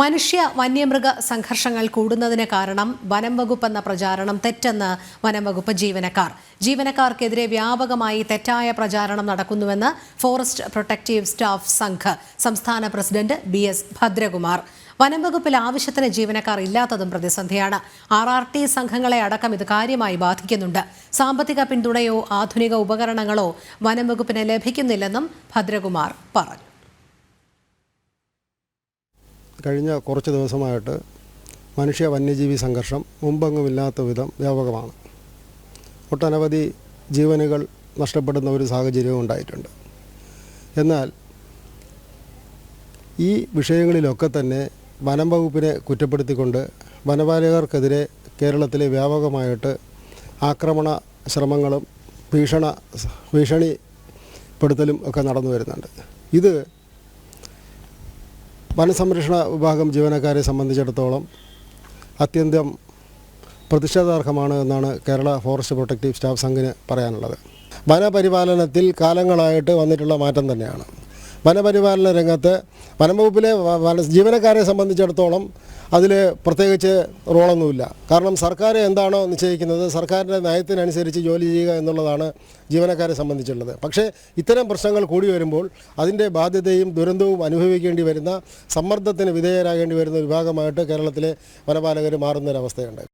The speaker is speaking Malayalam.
മനുഷ്യ വന്യമൃഗ സംഘർഷങ്ങൾ കൂടുന്നതിന് കാരണം വനം വകുപ്പ് എന്ന പ്രചാരണം തെറ്റെന്ന് വനം വകുപ്പ് ജീവനക്കാർ. ജീവനക്കാർക്കെതിരെ വ്യാപകമായി തെറ്റായ പ്രചാരണം നടക്കുന്നുവെന്ന് ഫോറസ്റ്റ് പ്രൊട്ടക്റ്റീവ് സ്റ്റാഫ് സംഘ് സംസ്ഥാന പ്രസിഡന്റ് ബി എസ് ഭദ്രകുമാർ. വനം വകുപ്പിൽ ആവശ്യത്തിന് ജീവനക്കാർ ഇല്ലാത്തതും പ്രതിസന്ധിയാണ്. ആർ ആർ ടി സംഘങ്ങളെ അടക്കം ഇത് കാര്യമായി ബാധിക്കുന്നുണ്ട്. സാമ്പത്തിക പിന്തുണയോ ആധുനിക ഉപകരണങ്ങളോ വനം വകുപ്പിന് ലഭിക്കുന്നില്ലെന്നും ഭദ്രകുമാർ പറഞ്ഞു. കഴിഞ്ഞ കുറച്ച് ദിവസമായിട്ട് മനുഷ്യ വന്യജീവി സംഘർഷം മുമ്പെങ്ങുമില്ലാത്ത വിധം വ്യാപകമാണ്. ഒട്ടനവധി ജീവനുകൾ നഷ്ടപ്പെടുന്ന ഒരു സാഹചര്യവും ഉണ്ടായിട്ടുണ്ട്. എന്നാൽ ഈ വിഷയങ്ങളിലൊക്കെ തന്നെ വനം വകുപ്പിനെ കുറ്റപ്പെടുത്തിക്കൊണ്ട് വനപാലകർക്കെതിരെ കേരളത്തിലെ വ്യാപകമായിട്ട് ആക്രമണ ശ്രമങ്ങളും ഭീഷണ ഭീഷണിപ്പെടുത്തലും ഒക്കെ നടന്നു വരുന്നുണ്ട്. ഇത് വനസംരക്ഷണ വിഭാഗം ജീവനക്കാരെ സംബന്ധിച്ചിടത്തോളം അത്യന്തം പ്രതിഷേധാർഹമാണ് എന്നാണ് കേരള ഫോറസ്റ്റ് പ്രൊട്ടക്റ്റീവ് സ്റ്റാഫ് സംഘിന് പറയാനുള്ളത്. വനപരിപാലനത്തിൽ കാലങ്ങളായിട്ട് വന്നിട്ടുള്ള മാറ്റം തന്നെയാണ്. വനപരിപാലന രംഗത്ത് വനംവകുപ്പിലെ ജീവനക്കാരെ സംബന്ധിച്ചിടത്തോളം അതിൽ പ്രത്യേകിച്ച് റോളൊന്നുമില്ല. കാരണം സർക്കാർ എന്താണോ നിശ്ചയിക്കുന്നത് സർക്കാരിന്റെ നയത്തിനനുസരിച്ച് ജോലി ചെയ്യുക എന്നുള്ളതാണ് ജീവനക്കാരെ സംബന്ധിച്ചുള്ളത്. പക്ഷേ ഇത്തരം പ്രശ്നങ്ങൾ കൂടി വരുമ്പോൾ അതിന്റെ ബാധ്യതയും ദുരന്തവും അനുഭവിക്കേണ്ടി വരുന്ന സമ്മർദ്ദത്തിന് വിധേയരാകേണ്ടി വരുന്ന വിഭാഗമായിട്ട് കേരളത്തിലെ വനപാലകർ മാറുന്നൊരവസ്ഥയുണ്ട്.